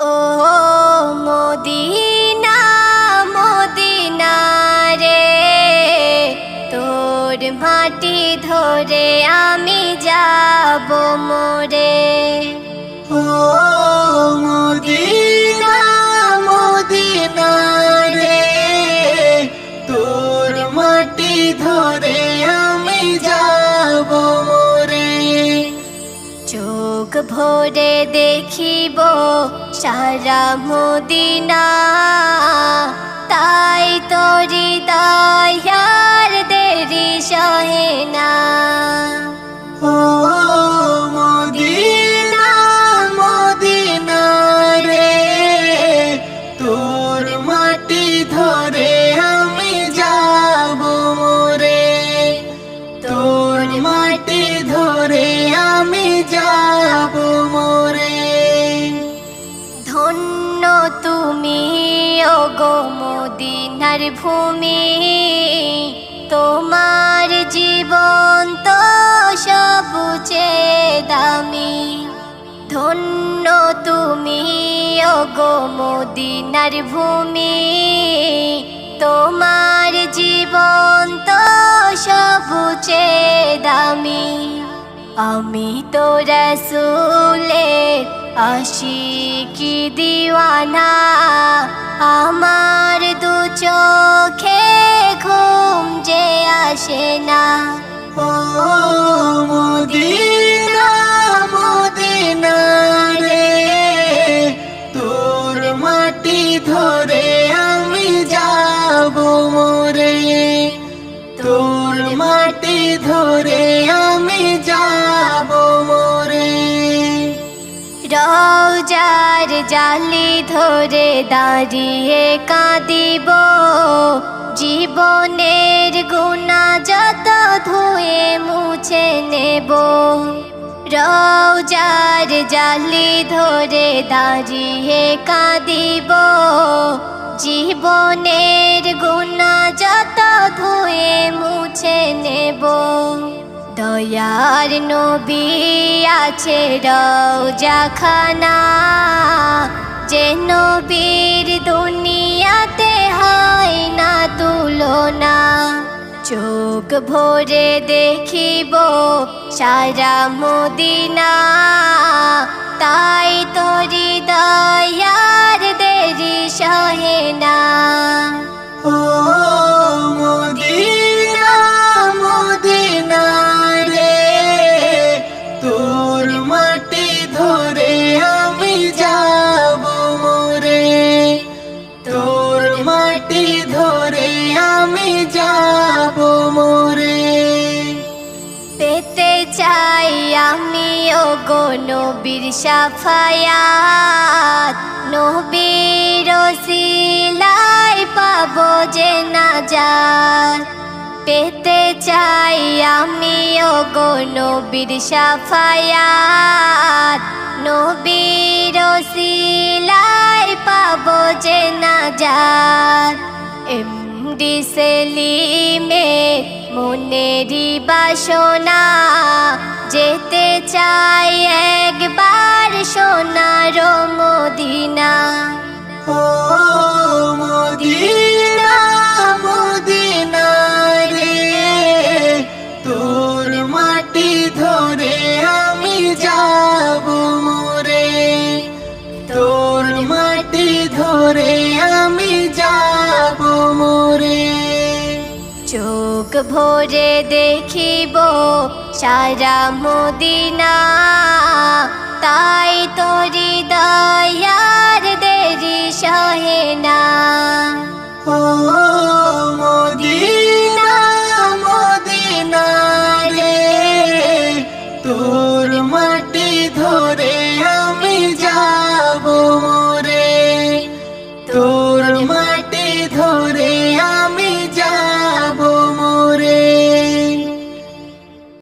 ও Medina Medina রে তোর মাটি ধরে আমি যাব মোরে। ও মদিনা চোখ ভরে দেখিব সারা মদিনা। তাই তোরি দায়ার দেরি সহে না। যাব মোরে। ধন্য তুমি, ওগো মদিনার ভূমি। তোমার জীবন তো সবচেয়ে দামি। ধন্য তুমি, ওগো মদিনার ভূমি। তোমার জীবন তো সবচেয়ে দামি। আমি তো রসুলের আশিকি দিওয়ানা। আমার দু চোখে ঘুম যে আসে না। ও মদিনা মদিনা রে, তোর মাটি ধরে জালি ধরে দাঁড়িয়ে কাঁদিব। জীবনের গুণা যত ধুয়ে মুছে নেব। রৌজার জালি ধরে দাঁড়িয়ে কাঁদিব। জীবনের গুণা দয়ার নবী আছে রৌজাখানা যে নবীর দুনিয়াতে হয় না তুলনা। চোখ ভরে দেখিব সারা মদিনা। তাই তোরি দয়ার যাব মোরে। পেতে চাই আমি ও গো নবীর সাফায়াত। নবীর সিলাই পাবো যে না যাত পেতে চাই আমি ও গো নবীর সাফায়াত। নবীর সিলাই এমডি সেলিমে মনেরি বাসনা যেতে চাই একবার সোনার মদিনা। ও চোখ ভরে দেখিব সারা মদিনা। তাই তোরি দয়ার দেরি সহে না। ও